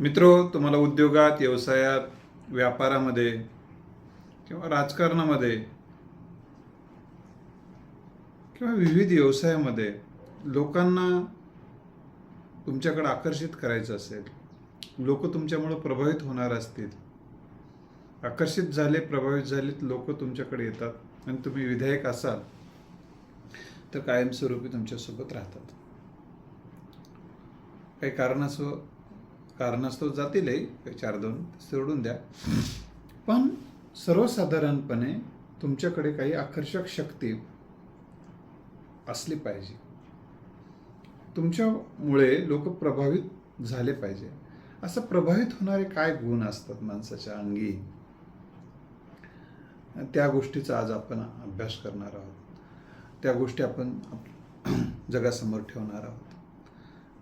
मित्रो तुम्हाला उद्योगात व्यवसायात व्यापारामध्ये किंवा राजकारणामध्ये किंवा विविध व्यवसायामध्ये लोकांना तुमच्याकडे आकर्षित करायचं असेल लोक तुमच्यामुळं प्रभावित होणार असतील आकर्षित झाले प्रभावित झालेत लोक तुमच्याकडे येतात आणि तुम्ही विधायक असाल तर कायमस्वरूपी तुमच्यासोबत राहतात. काही कारणास्तव कारणास्तव जातीलही. चार दोन सोडून द्या. पण सर्वसाधारणपणे तुमच्याकडे काही आकर्षक शक्ती असली पाहिजे. तुमच्यामुळे लोक प्रभावित झाले पाहिजे. असं प्रभावित होणारे काय गुण असतात माणसाच्या अंगी? त्या गोष्टीचा आज आपण अभ्यास करणार आहोत. त्या गोष्टी आपण जगासमोर ठेवणार आहोत.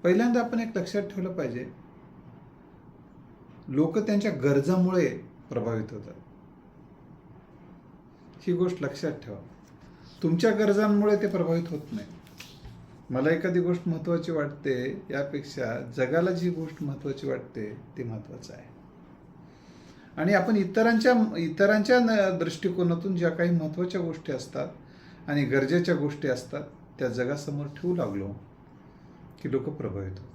पहिल्यांदा आपण एक लक्षात ठेवलं पाहिजे. लोक त्यांच्या गरजामुळे प्रभावित होतात. ही गोष्ट लक्षात ठेवा. तुमच्या गरजांमुळे ते प्रभावित होत नाही. मला एखादी गोष्ट महत्त्वाची वाटते यापेक्षा जगाला जी गोष्ट महत्त्वाची वाटते ती महत्त्वाचं आहे. आणि आपण इतरांच्या इतरांच्या न- दृष्टिकोनातून ज्या काही महत्त्वाच्या गोष्टी असतात आणि गरजेच्या गोष्टी असतात त्या जगासमोर ठेवू लागलो की लोक प्रभावित होतात.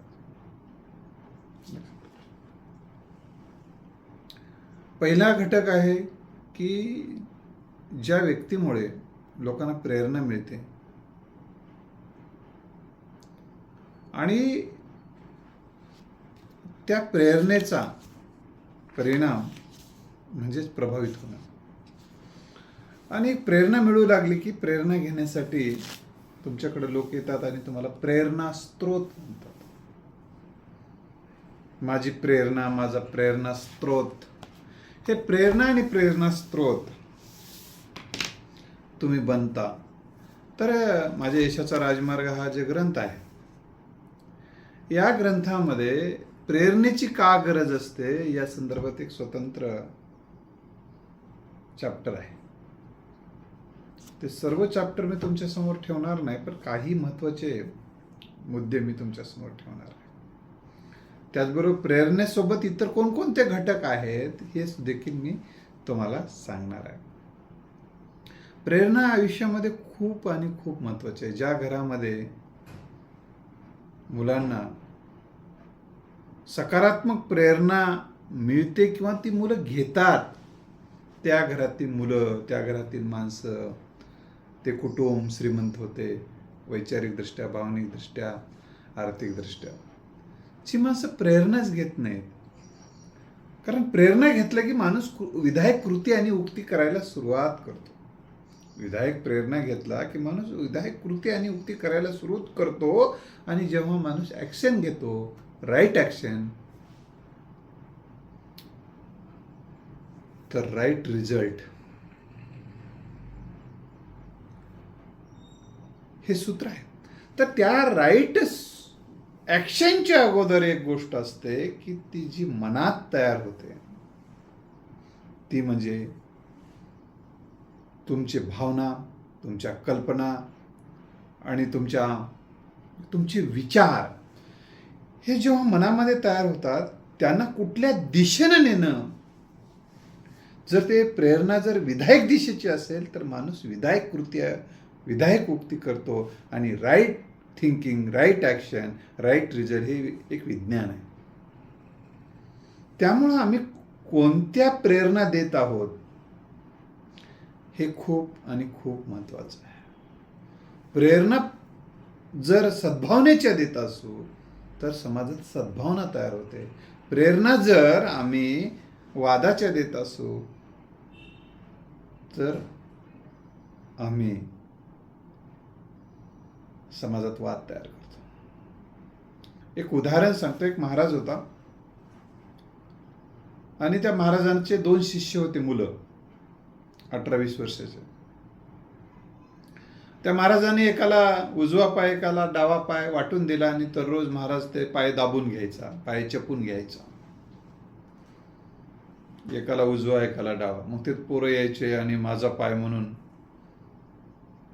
पहिला घटक आहे की ज्या व्यक्तीमुळे लोकांना प्रेरणा मिळते. आणि त्या प्रेरणेचा परिणाम म्हणजेच प्रभावित होणं. आणि प्रेरणा मिळू लागली की प्रेरणा घेण्यासाठी तुमच्याकडे लोक येतात आणि तुम्हाला प्रेरणा स्त्रोत म्हणतात. माझी प्रेरणा माझा प्रेरणा स्त्रोत ते प्रेरणा आणि प्रेरणा स्त्रोत तुम्ही बनता. तर माझ्या यशाचा राजमार्ग हा जे ग्रंथ आहे. या ग्रंथामध्ये प्रेरणेची का गरज असते या संदर्भात एक स्वतंत्र चॅप्टर आहे. ते सर्व चॅप्टर मी तुमच्यासमोर ठेवणार नाही पण काही महत्त्वाचे मुद्दे मी तुमच्यासमोर ठेवणार आहे. त्याचबरोबर प्रेरणेसोबत इतर कोणकोणते घटक आहेत हे देखील मी तुम्हाला सांगणार आहे. प्रेरणा आयुष्यामध्ये खूप आणि खूप महत्वाची आहे. ज्या घरामध्ये मुलांना सकारात्मक प्रेरणा मिळते किंवा ती मुलं घेतात त्या घरातील मुलं त्या घरातील माणसं ते कुटुंब श्रीमंत होते वैचारिकदृष्ट्या भावनिकदृष्ट्या आर्थिकदृष्ट्या. ची माणसं प्रेरणाच घेत नाहीत. कारण प्रेरणा घेतलं की माणूस विधायक कृती आणि उक्ती करायला सुरुवात करतो. विधायक प्रेरणा घेतला की माणूस विधायक कृती आणि उक्ती करायला सुरुवात करतो आणि जेव्हा माणूस ॲक्शन घेतो राईट ॲक्शन तर राईट रिझल्ट हे सूत्र आहे. तर त्या राईट ॲक्शनच्या अगोदर एक गोष्ट असते की ती जी मनात तयार होते ती म्हणजे तुमची भावना तुमच्या कल्पना आणि तुमच्या तुमचे विचार हे जेव्हा मनामध्ये तयार होतात त्यांना कुठल्या दिशेनं नेणं? जर ते प्रेरणा जर विधायक दिशेची असेल तर माणूस विधायक कृती विधायक उक्ती करतो आणि right thinking right action right result हे एक विज्ञान आहे. त्यामुळं आम्ही कोणत्या प्रेरणा देत आहोत हे खूप आणि खूप महत्त्वाचं आहे. प्रेरणा जर सद्भावनेच्या देत असू तर समाजात सद्भावना तयार होते. प्रेरणा जर आम्ही वादाच्या देत असू तर आम्ही समाजात वाद तयार करतो. एक उदाहरण सांगतो एक महाराज होता. आणि त्या महाराजांचे दोन शिष्य होते मुलं अठरा वीस वर्षाचे. त्या महाराजांनी एकाला उजवा पाय एकाला डावा पाय वाटून दिला आणि दररोज महाराज ते पाय दाबून घ्यायचा पाय चपून घ्यायचा. एकाला उजवा एकाला डावा. मग ते पोरं यायचे आणि माझा पाय म्हणून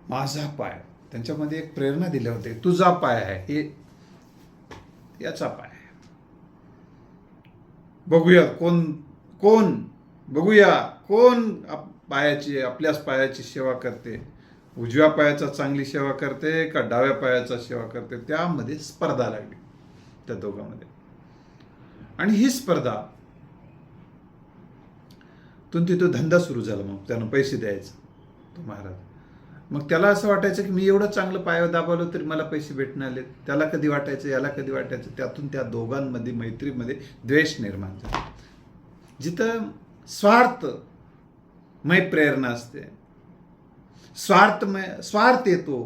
माझा पाय त्यांच्यामध्ये एक प्रेरणा दिल्या होते. तुझा पाय आहे. हे याचा पाय आहे. बघूया कोण कोण बघूया कोण आप- पायाची आपल्याच पायाची सेवा करते. उजव्या पायाचा चांगली सेवा करते का डाव्या पायाचा सेवा करते? त्यामध्ये स्पर्धा लागली. त्या दोघांमध्ये. आणि ही स्पर्धा तून तिथं धंदा सुरू झाला मग. त्यानं पैसे द्यायचा. तो महाराज मग त्याला असं वाटायचं की मी एवढं चांगलं पाय दाबवलं तरी मला पैसे भेटणार आले त्याला कधी वाटायचं याला कधी वाटायचं? त्यातून त्या दोघांमध्ये मैत्रीमध्ये द्वेष निर्माण झाला. जिथं स्वार्थ मय प्रेरणा असते स्वार्थमय स्वार्थ येतो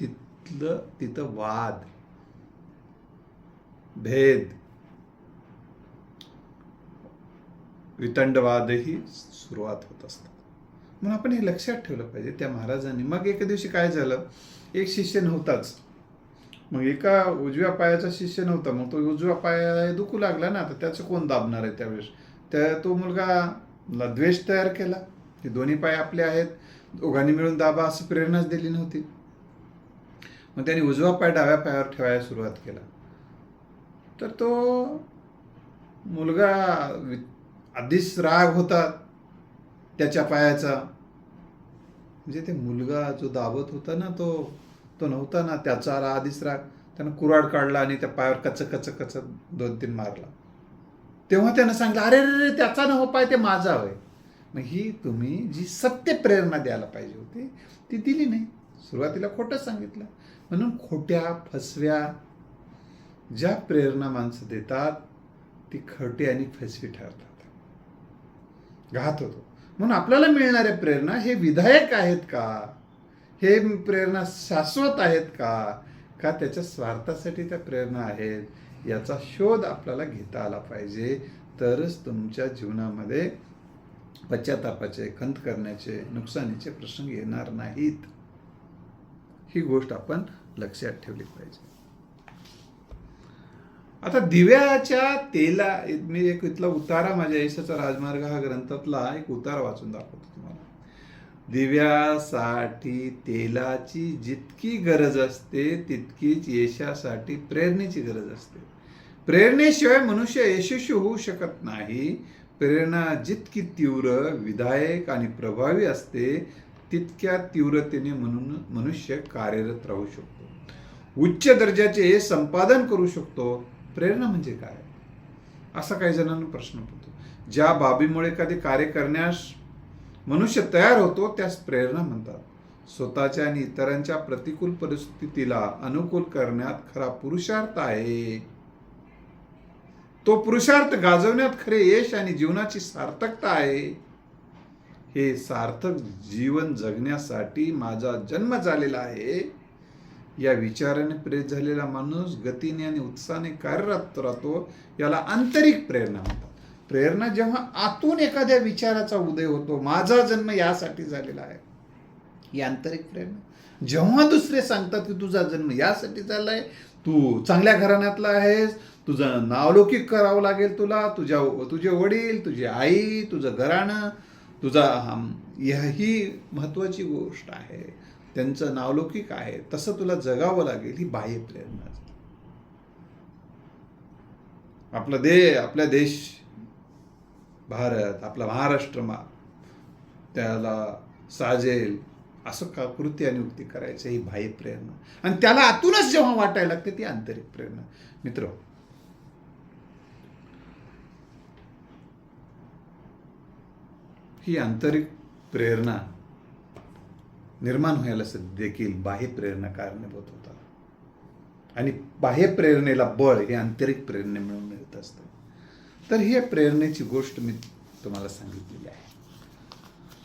तिथलं तिथं वाद भेद वितंडवादही सुरुवात होत असतात म्हणून आपण हे लक्षात ठेवलं पाहिजे. त्या महाराजांनी मग एका दिवशी काय झालं? एक शिष्य नव्हताच. मग एका उजव्या पायाचा शिष्य नव्हता. मग तो उजव्या पाया दुखू लागला ना तर त्याचं कोण दाबणार आहे त्यावेळेस? त्या तो मुलगा द्वेष तयार केला हे दोन्ही पाय आपले आहेत. दोघांनी मिळून दाबा असं प्रेरणाच दिली नव्हती. मग त्यांनी उजवा पाय डाव्या पायावर ठेवायला सुरुवात केला. तर तो मुलगा वि- आधीच राग होता त्याच्या पायाचा. म्हणजे ते मुलगा जो दाबत होता ना तो तो नव्हता ना त्याचा रा- आधीच राग त्यानं कुराड काढला आणि त्या पायावर कच कच कच दोन तीन मारला. तेव्हा त्यानं सांगितलं अरे रे रे त्याचा न हो पाय ते माझा होय. मग ही तुम्ही जी सत्य प्रेरणा द्यायला पाहिजे होती ती दिली नाही. सुरुवातीला खोटं सांगितलं. म्हणून खोट्या फसव्या ज्या प्रेरणा माणसं देतात ती खोटी आणि फसवी ठरतात. घात होतो. म्हणून आपल्याला मिळणाऱ्या प्रेरणा हे विधायक आहेत का? हे प्रेरणा शाश्वत आहेत का? का त्याच्या स्वार्थासाठी त्या प्रेरणा आहेत? याचा शोध आपल्याला घेता आला पाहिजे. तरच तुमच्या जीवनामध्ये पश्चातापाचे खंत करण्याचे नुकसानीचे प्रसंग येणार नाहीत. ही गोष्ट आपण लक्षात ठेवली पाहिजे. आता दिव्याच्या तेला मी एक इथला उतारा माझ्या यशाचा राजमार्ग हा ग्रंथातला एक उतारा वाचून दाखवतो तुम्हाला. दिव्यासाठी तेलाची जितकी गरज असते तितकीच यशासाठी प्रेरणेची गरज असते. प्रेरणेशिवाय मनुष्य यशस्वी होऊ शकत नाही. प्रेरणा जितकी तीव्र विधायक आणि प्रभावी असते तितक्या तीव्रतेने म्हणून मनुष्य कार्यरत राहू शकतो. उच्च दर्जाचे संपादन करू शकतो. प्रेरणा म्हणजे काय? असा काही जणांना प्रश्न पडतो. ज्या बाबीमुळे एखादे कार्य करण्यास मनुष्य तयार होतो त्यास प्रेरणा म्हणतात. स्वतःच्या आणि इतरांच्या प्रतिकूल परिस्थितीला अनुकूल करण्यात खरा पुरुषार्थ आहे. तो पुरुषार्थ गाजवण्यात खरे यश आणि जीवनाची सार्थकता आहे. हे सार्थक जीवन जगण्यासाठी माझा जन्म झालेला आहे. या विचाराने प्रेरित झालेला माणूस गतीने आणि उत्साहाने कार्यरत राहतो याला आंतरिक प्रेरणा म्हणतात. प्रेरणा जेव्हा आतून एखाद्या विचाराचा उदय होतो माझा जन्म यासाठी झालेला आहे. ही आंतरिक प्रेरणा. जेव्हा दुसरे सांगतात की तुझा जन्म यासाठी झालाय तू चांगल्या घराण्यातला आहेस तुझं नावलौकिक करावं लागेल तुला तुझ्या तुझे वडील तुझी आई तुझं घराणं तुझा ही महत्वाची गोष्ट आहे. त्यांचं नावलौकिक आहे तसं तुला जगावं लागेल ही बाह्य प्रेरणा. आपला दे आपला देश भारत आपला महाराष्ट्र मा त्याला साजेल असं का कृती आणि उक्ती करायचं ही बाह्य प्रेरणा. आणि त्याला आतूनच जेव्हा वाटायला लागते ती आंतरिक प्रेरणा. मित्र ही आंतरिक प्रेरणा निर्माण व्हायला देखील बाह्य प्रेरणा कारणीभूत होतात. आणि बाह्य प्रेरणेला बळ हे आंतरिक प्रेरणे मिळून मिळत असतं. तर ही प्रेरणेची गोष्ट मी तुम्हाला सांगितलेली आहे.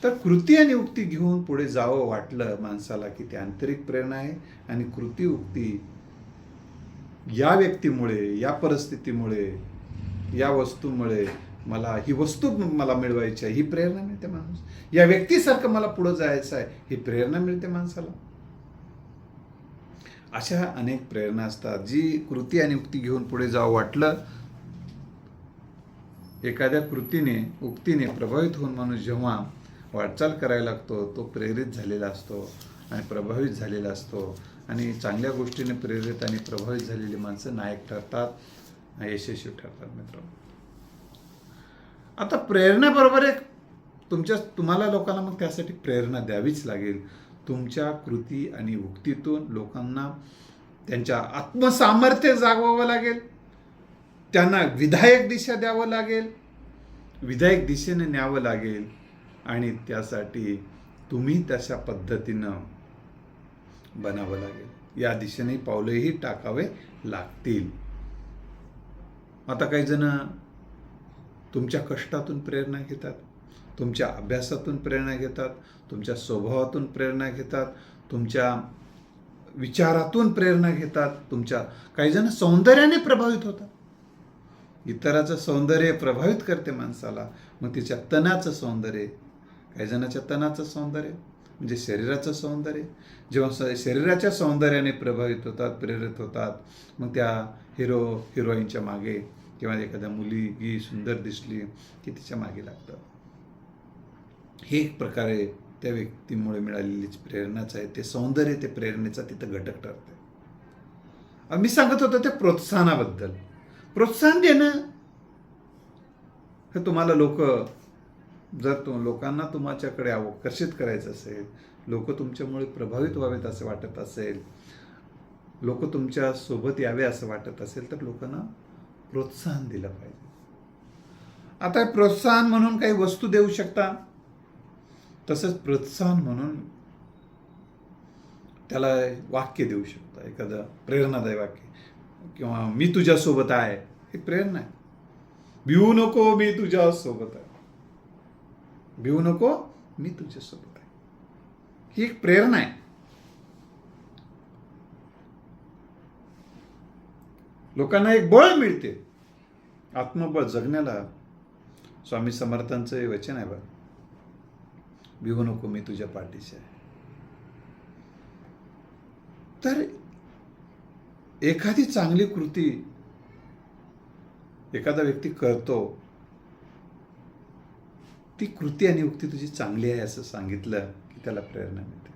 तर कृती आणि उक्ती घेऊन पुढे जावं वाटलं माणसाला की ती आंतरिक प्रेरणा आहे आणि कृती उक्ती या व्यक्तीमुळे या परिस्थितीमुळे या वस्तूमुळे मला ही वस्तू मला मिळवायची आहे ही प्रेरणा मिळते माणूस. या व्यक्तीसारखं मला पुढं जायचं आहे ही प्रेरणा मिळते माणसाला. अशा अनेक प्रेरणा असतात जी कृती आणि उक्ती घेऊन पुढे जावं वाटलं एखाद्या कृतीने उक्तीने प्रभावित होऊन माणूस जेव्हा वाटचाल करायला लागतो तो प्रेरित झालेला असतो आणि प्रभावित झालेला असतो. आणि चांगल्या गोष्टीने प्रेरित आणि प्रभावित झालेली माणसं नायक ठरतात यशस्वी ठरतात मित्रांनो. आता प्रेरणेबरोबर एक तुमच्या तुम्हाला लोकांना मग त्यासाठी प्रेरणा द्यावीच लागेल. तुमच्या कृती आणि उक्तीतून लोकांना त्यांच्या आत्मसामर्थ्य जागवावं लागेल. त्यांना विधायक दिशा द्यावं लागेल. विधायक दिशेने न्यावं लागेल. आणि त्यासाठी तुम्ही तशा पद्धतीनं बनावं लागेल. या दिशेने पावलंही टाकावे लागतील. आता काही जण तुमच्या कष्टातून प्रेरणा घेतात तुमच्या अभ्यासातून प्रेरणा घेतात तुमच्या स्वभावातून प्रेरणा घेतात तुमच्या विचारातून प्रेरणा घेतात तुमच्या काही जण सौंदर्याने प्रभावित होतात. इतराचं सौंदर्य प्रभावित करते माणसाला मग तिच्या तणाचं सौंदर्य काही जणाच्या तणाचं सौंदर्य म्हणजे शरीराचं सौंदर्य. जेव्हा शरीराच्या सौंदर्याने प्रभावित होतात प्रेरित होतात मग त्या हिरो हिरोईनच्या मागे किंवा एखाद्या मुलगी सुंदर दिसली की तिच्यामागे लागतं. हे एक प्रकारे त्या व्यक्तीमुळे मिळालेलीच प्रेरणाच आहे. ते सौंदर्य ते प्रेरणेचा तिथं घटक ठरते मी सांगत होतो त्या प्रोत्साहनाबद्दल. प्रोत्साहन देणं हे तुम्हाला लोक जर तो लोकांना तुमच्याकडे आकर्षित करायचं असेल लोक तुमच्यामुळे प्रभावित व्हावेत असं वाटत असेल लोक तुमच्यासोबत यावे असं वाटत असेल तर लोकांना प्रोत्साहन दिलं पाहिजे. आता प्रोत्साहन म्हणून काही वस्तू देऊ शकता? तसंच प्रोत्साहन म्हणून त्याला वाक्य देऊ शकता एखादं प्रेरणादायी वाक्य. किंवा मी तुझ्यासोबत आहे हे प्रेरणा आहे. भिवू नको मी तुझ्या सोबत आहे. भिवू नको मी तुझ्यासोबत आहे. ही एक प्रेरणा आहे. लोकांना एक बळ मिळते. आत्मबळ जगण्याला स्वामी समर्थांचं हे वचन आहे बघ भिवू नको मी तुझ्या पाठीशी आहे. तर एखादी चांगली कृती एखादा व्यक्ती करतो ती कृती आणि उक्ती तुझी चांगली आहे असं सांगितलं की त्याला प्रेरणा मिळते.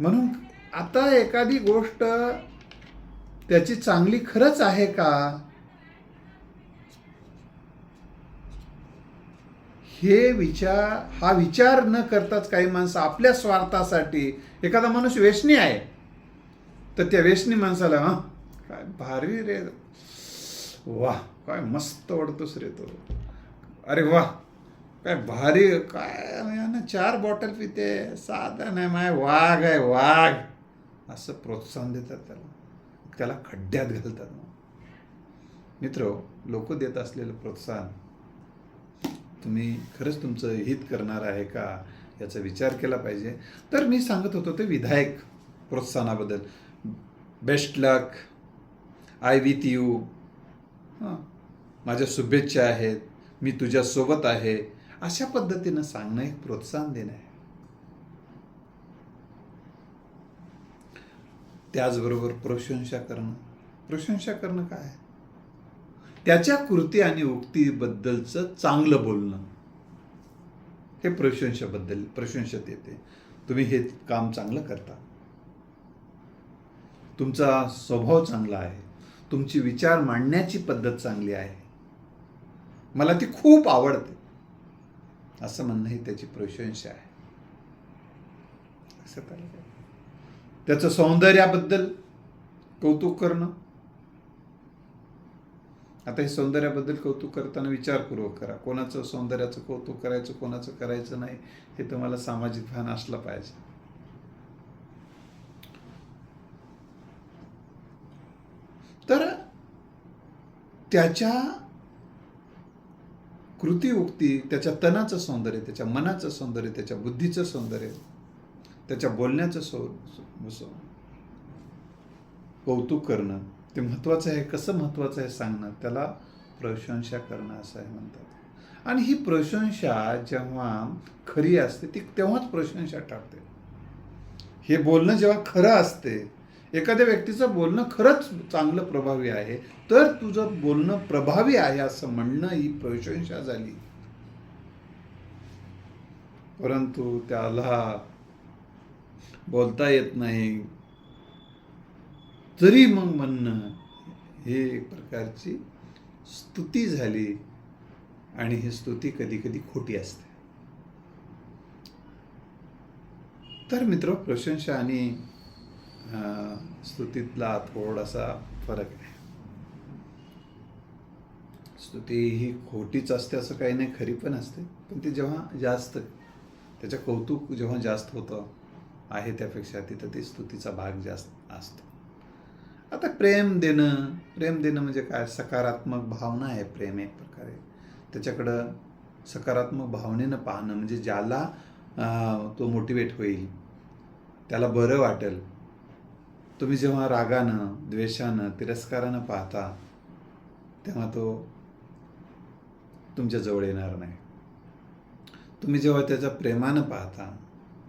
म्हणून आता एखादी गोष्ट त्याची चांगली खरंच आहे का? हे विचार हा विचार न करताच काही माणसं आपल्या स्वार्थासाठी एखादा माणूस वेशणी आहे तर त्या वेशणी माणसाला हा काय भारी रे वा काय मस्त वाटतोस रे तो. अरे वा काय भारी काय ना चार बॉटल पिते साधन नाही माय वाघ आहे वाघ. असं प्रोत्साहन देतात त्याला. त्याला खड्ड्यात घालतात. मित्र लोक देत असलेलं प्रोत्साहन तुम्ही खरंच तुमचं हित करणार आहे का याचा विचार केला पाहिजे? तर मी सांगत होतो ते विधायक प्रोत्साहनाबद्दल. Best luck I with you हां. माझ्या शुभेच्छा आहेत. मी तुझ्यासोबत आहे. अशा पद्धतीनं सांगणं एक प्रोत्साहन देणं आहे. त्याचबरोबर प्रशंसा करणं. प्रशंसा करणं काय? त्याच्या कृती आणि उक्तीबद्दलचं चांगलं बोलणं. हे प्रशंसाबद्दल प्रशंसेत येते. तुम्ही हे काम चांगलं करता. तुमचा स्वभाव चांगला आहे. तुमची विचार मांडण्याची पद्धत चांगली आहे. मला ती खूप आवडते. असं म्हणणं ही त्याची प्रशंसा आहे. असं त्याचं सौंदर्याबद्दल कौतुक करणं. आता हे सौंदर्याबद्दल कौतुक करताना विचारपूर्वक करा. कोणाचं सौंदर्याचं कौतुक करायचं कोणाचं करायचं नाही हे तुम्हाला सामाजिक भान असलं पाहिजे. तर त्याच्या कृती उक्ती त्याच्या तनाचं सौंदर्य त्याच्या मनाचं सौंदर्य त्याच्या बुद्धीचं सौंदर्य त्याच्या बोलण्याचं सो कौतुक करणं ते महत्त्वाचं आहे कसं महत्त्वाचं आहे सांगणं त्याला प्रशंसा करणं असं आहे म्हणतात. आणि ही प्रशंसा जेव्हा खरी असते ती तेव्हाच प्रशंसा ठरते हे बोलणं जेव्हा खरं असते एखाद्या व्यक्तीचं बोलणं खरंच चांगलं प्रभावी आहे तर तुझं बोलणं प्रभावी आहे असं म्हणणं ही प्रशंसा झाली. परंतु त्याला बोलता येत नाही. तरी मग म्हणणं हे एक प्रकारची स्तुती झाली आणि ही स्तुती कधी कधी खोटी असते. तर मित्र प्रशंसा आणि स्तुतीतला थोडासा फरक आहे. स्तुती ही खोटीच असते असं काही नाही खरी पण असते. पण ती जेव्हा जास्त त्याचं कौतुक जेव्हा जास्त होतं आहे त्यापेक्षा तिथं ते स्तुतीचा भाग जास्त असतो. आता प्रेम देणं प्रेम देणं म्हणजे काय? सकारात्मक भावना आहे प्रेम एक प्रकारे. त्याच्याकडं सकारात्मक भावनेनं पाहणं म्हणजे ज्याला तो मोटिवेट होईल त्याला बरं वाटेल. तुम्ही जेव्हा रागानं द्वेषानं तिरस्कारानं पाहता तेव्हा तो तुमच्या जवळ येणार नाही. तुम्ही जेव्हा त्याचा प्रेमानं पाहता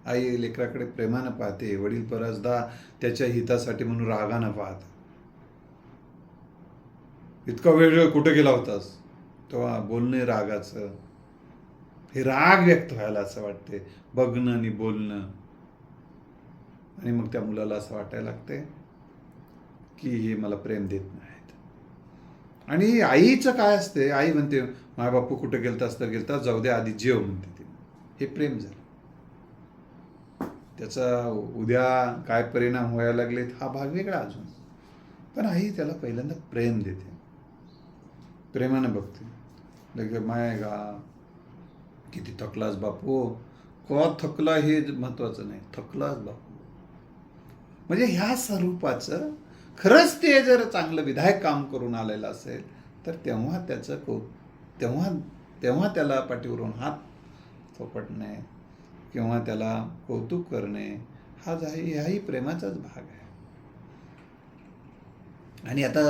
आई लेकराकडे प्रेमानं पाहते वडील बऱ्याचदा त्याच्या हितासाठी म्हणून रागानं पाहत इतका वेळ कुठे गेला होतास? तेव्हा बोलणे रागाचं. हे राग व्यक्त व्हायला असं वाटते बघणं आणि बोलणं. आणि मग त्या मुलाला असं वाटायला लागते की हे मला प्रेम देत नाहीत. आणि आईचं काय असते आई म्हणते माय बापू कुठं गेलतास तर गेलतास जाऊ दे आधी जेव म्हणते ते. हे प्रेम झालं. त्याचा उद्या काय परिणाम व्हायला लागलेत हा भाग वेगळा अजून. पण आई त्याला पहिल्यांदा प्रेम देते. प्रेमानं बघते. लगे माय गा किती थकलास बापू. का थकला हे महत्वाचं नाही. थकलास बापू. म्हणजे ह्या स्वरूपाचं खरंच ते जर चांगलं विधायक काम करून आलेलं असेल तर तेव्हा त्याचं को तेव्हा तेव्हा त्याला पाठीवरून हात थोपटणे किंवा त्याला कौतुक करणे हा जाही ह्याही प्रेमाचाच भाग आहे. आणि आता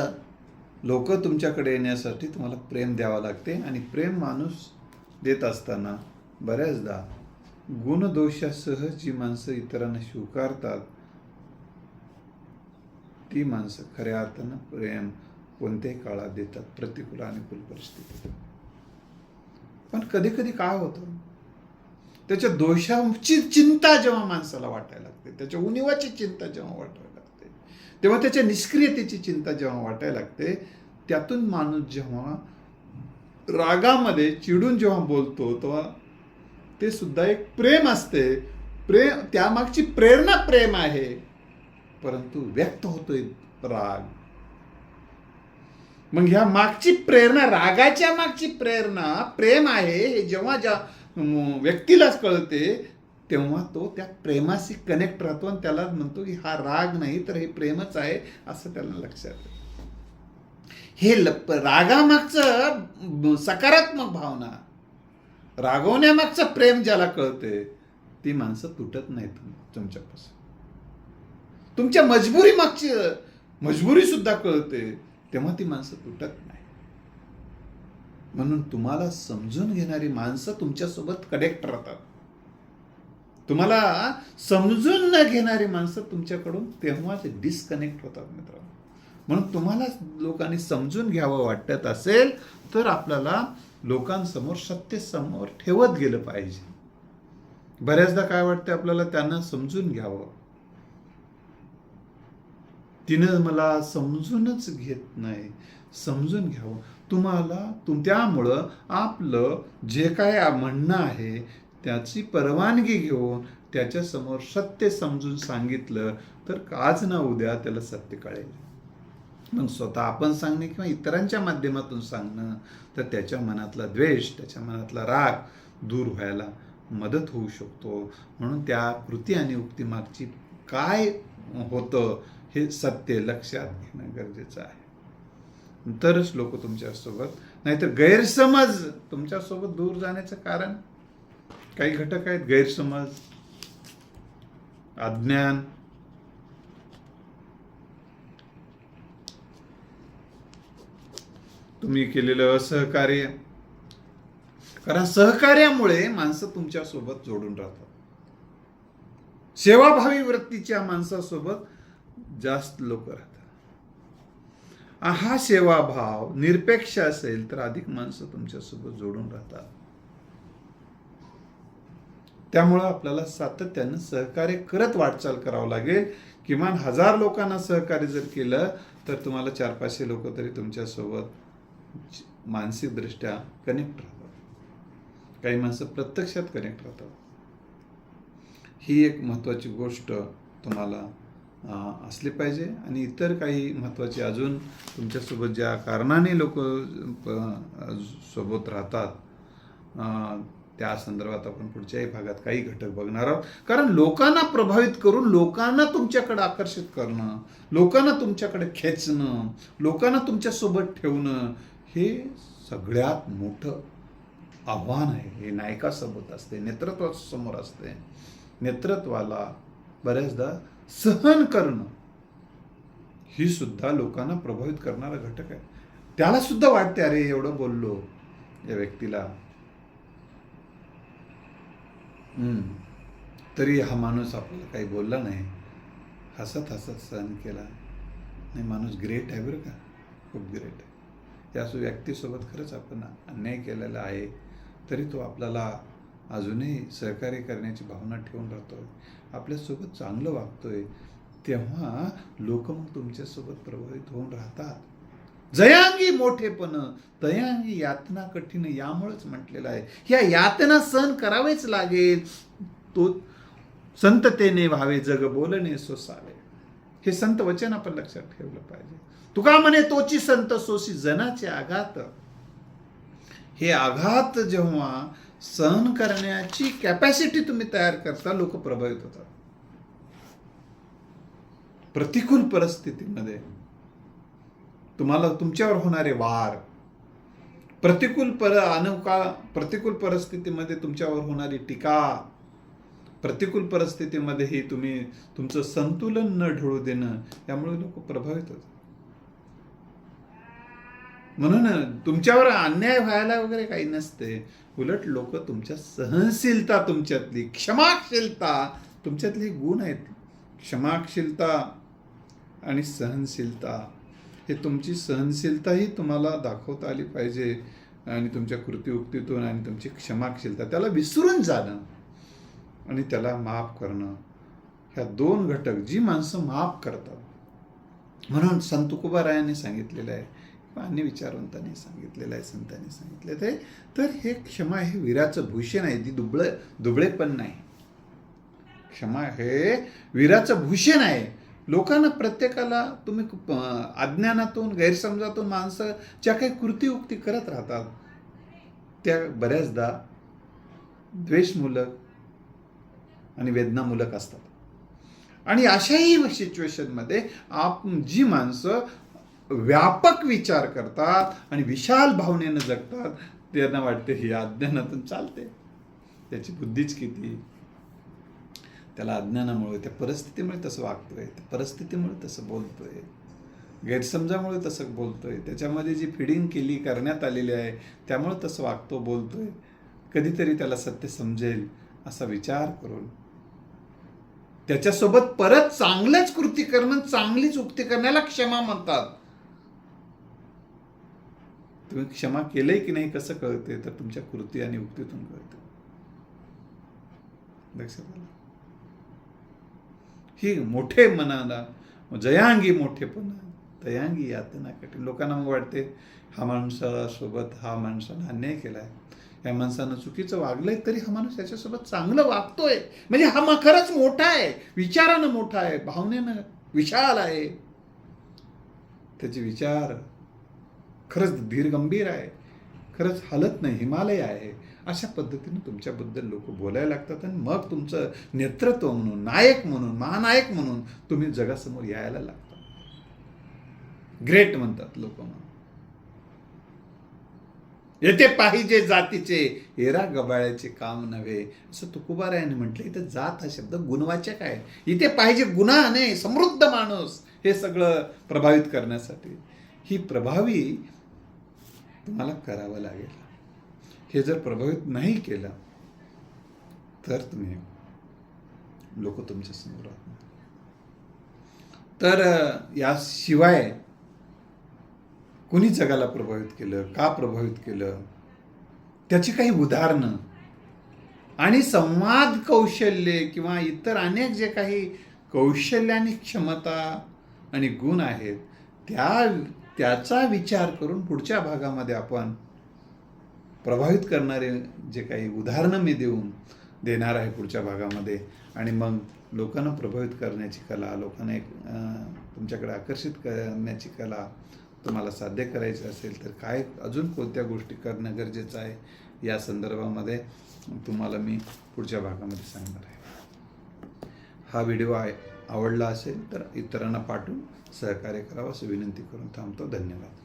लोक तुमच्याकडे येण्यासाठी तुम्हाला प्रेम द्यावा लागते आणि प्रेम माणूस देत असताना बऱ्याचदा गुणदोषासह जी माणसं इतरांना स्वीकारतात ती माणसं खऱ्या अर्थानं प्रेम कोणत्याही काळात देतात प्रतिकूल आणि कुल परिस्थितीत पण कधी कधी काय होतं? त्याच्या दोषांची चिंता जेव्हा माणसाला वाटायला लागते त्याच्या उणिवाची चिंता जेव्हा वाटायला लागते तेव्हा त्याच्या निष्क्रियतेची चिंता जेव्हा वाटायला लागते त्यातून माणूस जेव्हा रागामध्ये चिडून जेव्हा बोलतो तेव्हा ते सुद्धा एक प्रेम असते. प्रेम त्यामागची प्रेरणा प्रेम आहे परंतु व्यक्त होतोय राग. मग ह्या मागची प्रेरणा रागाच्या मागची प्रेरणा प्रेम आहे हे जेव्हा ज्या व्यक्तीलाच कळते तेव्हा तो त्या प्रेमाशी कनेक्ट राहतो आणि त्याला म्हणतो की हा राग नाही तर हे प्रेमच आहे असं त्याला लक्षात हे लप रागामागचं सकारात्मक भावना. रागवण्यामागचं प्रेम ज्याला कळते ती माणसं तुटत नाहीत तुमच्यापासून. तुमच्या मजबुरी मागची मजबुरी सुद्धा कळते तेव्हा ती माणसं तुटत नाही म्हणून तुम्हाला समजून घेणारी माणसं तुमच्यासोबत कनेक्ट राहतात. तुम्हाला समजून न घेणारी माणसं तुमच्याकडून तेव्हाच डिस्कनेक्ट होतात मित्र म्हणून तुम्हाला लोकांनी समजून घ्यावं वाटत असेल तर आपल्याला लोकांसमोर सत्य समोर ठेवत गेलं पाहिजे. बऱ्याचदा काय वाटतं आपल्याला? त्यांना समजून घ्यावं. तिनं मला समजूनच घेत नाही. समजून घ्यावं. तुम्हाला तुम त्यामुळं आपलं जे काय म्हणणं आहे त्याची परवानगी घेऊन त्याच्यासमोर सत्य समजून सांगितलं तर आज ना उद्या त्याला सत्य कळेल. मग स्वतः आपण सांगणे किंवा इतरांच्या माध्यमातून सांगणं तर त्याच्या मनातला द्वेष त्याच्या मनातला राग दूर व्हायला मदत होऊ शकतो. म्हणून त्या कृती आणि उक्तीमागची काय होतं हे सत्य लक्षात घेणं गरजेचं आहे. तरच लोक तुमच्यासोबत नाहीतर गैरसमज तुमच्यासोबत दूर जाण्याचं कारण? काही घटक आहेत? गैरसमज अज्ञान? तुम्ही केलेलं असहकार्य? कारण सहकार्यामुळे माणसं तुमच्यासोबत जोडून राहतात. सेवाभावी वृत्तीच्या माणसासोबत जास्त लोक राहतात. हा सेवाभाव निरपेक्ष असेल तर अधिक माणसं तुमच्यासोबत जोडून राहतात. त्यामुळं आपल्याला सातत्यानं सहकार्य करत वाटचाल करावं लागेल. किमान हजार लोकांना सहकार्य जर केलं तर तुम्हाला चार पाचशे लोक तरी तुमच्यासोबत मानसिकदृष्ट्या कनेक्ट राहतात. काही माणसं प्रत्यक्षात कनेक्ट राहतात. ही एक महत्त्वाची गोष्ट तुम्हाला असले पाहिजे आणि इतर काही महत्त्वाचे अजून तुमच्यासोबत ज्या कारणाने लोक सोबत राहतात त्या संदर्भात आपण पुढच्याही भागात काही घटक बघणार आहोत. कारण लोकांना प्रभावित करून लोकांना तुमच्याकडे आकर्षित करणं लोकांना तुमच्याकडे खेचणं लोकांना तुमच्यासोबत ठेवणं हे सगळ्यात मोठं आव्हान आहे. हे नायकासोबत असते नेतृत्वासमोर असते. नेतृत्वाला बऱ्याचदा सहन करणं ही सुद्धा लोकांना प्रभावित करणारा घटक आहे. त्याला सुद्धा वाटते अरे एवढं बोललो या व्यक्तीला. हम्म. तरी हा माणूस आपल्याला काही बोलला नाही. हसत हसत सहन केला. नाही माणूस ग्रेट आहे बरं का? खूप ग्रेट आहे. या व्यक्तीसोबत खरंच आपण अन्याय केलेला आहे तरी तो आपल्याला अजूनही सहकार्य करण्याची भावना ठेवून राहतोय. आपल्यासोबत चांगलं वागतोय तेव्हा लोक मग तुमच्यासोबत प्रभावित होऊन राहतात. जयांगी मोठेपण तयांगी यातना कठीण यामुळेच म्हटलेलं आहे. ह्या यातना सहन करावेच लागेल. तो संततेने व्हावे जग बोलणे सोसावे. हे संत वचन आपण लक्षात ठेवलं पाहिजे. तुका म्हणे तोची संत सोशी जनाचे आघात. हे आघात जेव्हा सहन करण्याची कॅपॅसिटी तुम्ही तयार करता लोक प्रभावित होतात. प्रतिकूल परिस्थितीमध्ये तुम्हाला तुमच्यावर होणारे वार प्रतिकूल पर अनुका प्रतिकूल परिस्थितीमध्ये तुमच्यावर होणारी टीका प्रतिकूल परिस्थितीमध्येही तुम्ही तुमचं संतुलन न ढळू देणं यामुळे लोक प्रभावित होतात. म्हणून तुमच्यावर अन्याय व्हायला वगैरे काही नसते. उलट लोक तुमच्या सहनशीलता तुमच्यातली क्षमाशीलता तुमच्यातली गुण आहेत. क्षमाशीलता आणि सहनशीलता हे तुमची सहनशीलताही तुम्हाला दाखवता आली पाहिजे. आणि तुमच्या कृतीउक्तीतून आणि तुमची क्षमाशीलता त्याला विसरून जाणं आणि त्याला माफ करणं ह्या दोन घटक जी माणसं माफ करतात. म्हणून संत तुकोबारायांनी सांगितलेलं आहे आणि विचारून विचारवंतांनी सांगितलेलं आहे संतांनी सांगितले ते तर हे क्षमा हे वीराचं भूषण आहे ती दुबळ दुबळेपण नाही. क्षमा हे वीराचं भूषण आहे. लोकांना प्रत्येकाला तुम्ही अज्ञानातून गैरसमजातून माणसं ज्या काही कृती उक्ती करत राहतात त्या बऱ्याचदा द्वेषमूलक आणि वेदनामूलक असतात. आणि अशाही सिच्युएशनमध्ये आप जी माणसं व्यापक विचार करतात आणि विशाल भावनेनं जगतात. त्यांना वाटते ही अज्ञानातून चालते. त्याची बुद्धीच किती? त्याला अज्ञानामुळे त्या परिस्थितीमुळे तसं वागतोय त्या परिस्थितीमुळे तसं बोलतोय. गैरसमजामुळे तसं बोलतोय. त्याच्यामध्ये जी फिडिंग केली करण्यात आलेली आहे त्यामुळे तसं वागतो बोलतोय. कधीतरी त्याला सत्य समजेल असा विचार करून. त्याच्यासोबत परत चांगलंच कृती करणं चांगलीच उक्ती करण्याला क्षमा म्हणतात. तुम्ही क्षमा केलंय की नाही कसं कळते तर तुमच्या कृती आणि उक्तीतून कळते लक्षात आलं? ही मोठे मनाला जयांगी मोठेपणा तयांगी यातना कठीण. लोकांना मग वाटते हा माणसासोबत हा माणसानं अन्याय केलाय. या माणसानं चुकीचं वागलंय तरी हा माणूस याच्यासोबत चांगलं वागतोय. म्हणजे हा मग खरंच मोठा आहे. विचारानं मोठा आहे. भावनेनं विशाल आहे. त्याचे विचार खरंच धीरगंभीर आहे. खरंच हलत नाही हिमालय आहे. अशा पद्धतीने तुमच्याबद्दल लोक बोलायला लागतात आणि मग तुमचं नेतृत्व म्हणून नायक म्हणून महानायक म्हणून तुम्ही जगासमोर यायला लागता. ग्रेट म्हणतात लोक म्हणून. येथे पाहिजे जातीचे एरा गबाळ्याचे काम नव्हे. असं तुकोबारायाने म्हटलं इथे जात हा शब्द गुणवाचक आहे. इथे पाहिजे गुणाने समृद्ध माणूस हे सगळं प्रभावित करण्यासाठी. ही प्रभावी तुम्हाला करावं लागेल. हे जर प्रभावित नाही केलं तर तुम्ही लोक तुमच्यासमोर तर याशिवाय कोणी जगाला प्रभावित केलं का प्रभावित केलं? त्याची काही उदाहरणं. आणि संवाद कौशल्ये किंवा इतर अनेक जे काही कौशल्य आणि क्षमता आणि गुण आहेत त्या त्याचा विचार करून पुढच्या भागामध्ये आपण प्रभावित करणारे जे काही उदाहरणं मी देऊन देणार आहे पुढच्या भागामध्ये. आणि मग लोकांना प्रभावित करण्याची कला लोकांना एक तुमच्याकडे आकर्षित करण्याची कला तुम्हाला साध्य करायची असेल तर काय अजून कोणत्या गोष्टी करणं गरजेचं आहे? या संदर्भामध्ये तुम्हाला मी पुढच्या भागामध्ये सांगणार आहे. हा व्हिडिओ आवडला असेल तर इतरांना पाठवून सहकार्य करावं असं विनंती करून थांबतो. धन्यवाद.